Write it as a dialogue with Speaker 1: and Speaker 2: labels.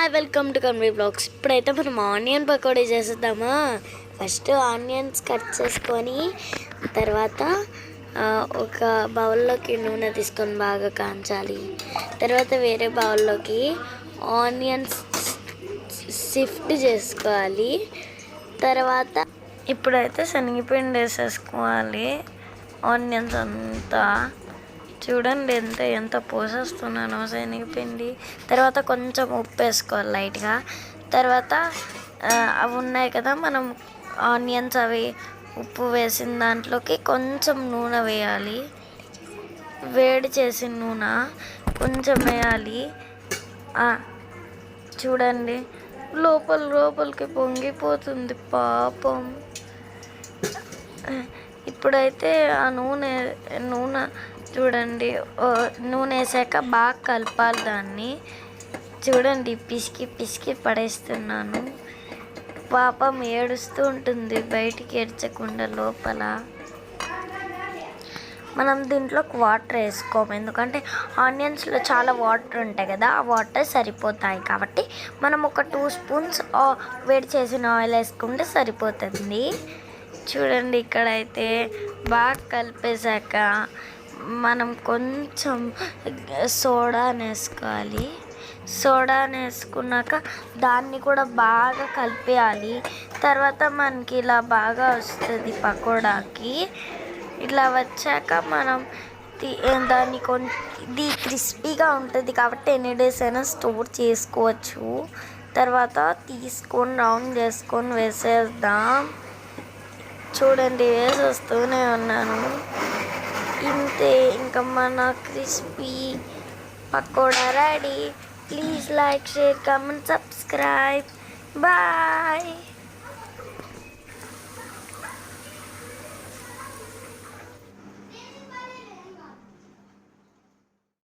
Speaker 1: Hi welcome to Kanvi blogs ఇప్పుడైతే మనం onion pakodi చేసేద్దామా? ఫస్ట్ ఆనియన్స్ కట్ చేసుకొని తర్వాత ఒక బౌల్లోకి నూనె తీసుకొని బాగా కాంచాలి. తర్వాత వేరే బౌల్లోకి ఆనియన్స్ షిఫ్ట్ చేసుకోవాలి. తర్వాత ఇప్పుడైతే శనగపిండి వేసేసుకోవాలి. ఆనియన్స్ అంతా చూడండి ఎంత ఎంత పోసేస్తున్నానో శనగపిండి తర్వాత కొంచెం ఉప్పు వేసుకోవాలి లైట్గా. తర్వాత అవి ఉన్నాయి కదా మనం ఆనియన్స్ అవి ఉప్పు వేసిన దాంట్లోకి కొంచెం నూనె వేయాలి. వేడి చేసిన నూనె కొంచెం వేయాలి. చూడండి. లోపల లోపలికి పొంగిపోతుంది పాపం. ఇప్పుడైతే ఆ నూనె నూనె చూడండి నూనె వేసాక బాగా కలపాలి దాన్ని. చూడండి పిసికి పిసికి పడేస్తున్నాను. పాపం ఏడుస్తూ ఉంటుంది బయటికి ఏడ్చకుండా లోపల. మనం దీంట్లోకి వాటర్ వేసుకోము. ఎందుకంటే ఆనియన్స్లో చాలా వాటర్ ఉంటాయి కదా ఆ వాటర్ సరిపోతాయి కాబట్టి మనం ఒక టూ స్పూన్స్ వేడి చేసిన ఆయిల్ వేసుకుంటే సరిపోతుంది. చూడండి ఇక్కడైతే బాగా కలిపేశాక మనం కొంచెం సోడా వేసుకోవాలి సోడా వేసుకున్నాక దాన్ని కూడా బాగా కలిపేయాలి. తర్వాత మనకి ఇలా బాగా వస్తుంది పకోడాకి. ఇట్లా వచ్చాక మనం తి- దాన్ని కొంచెం ఇది క్రిస్పీగా ఉంటుంది కాబట్టి ఎన్ని డేస్ అయినా స్టోర్ చేసుకోవచ్చు. తర్వాత తీసుకొని రౌండ్ చేసుకొని వేసేద్దాం. చూడండి వేసేస్తూనే ఉన్నాను. ఇంతే ఇంకా మన crispy pakoda ready. Please like share comment subscribe. Bye.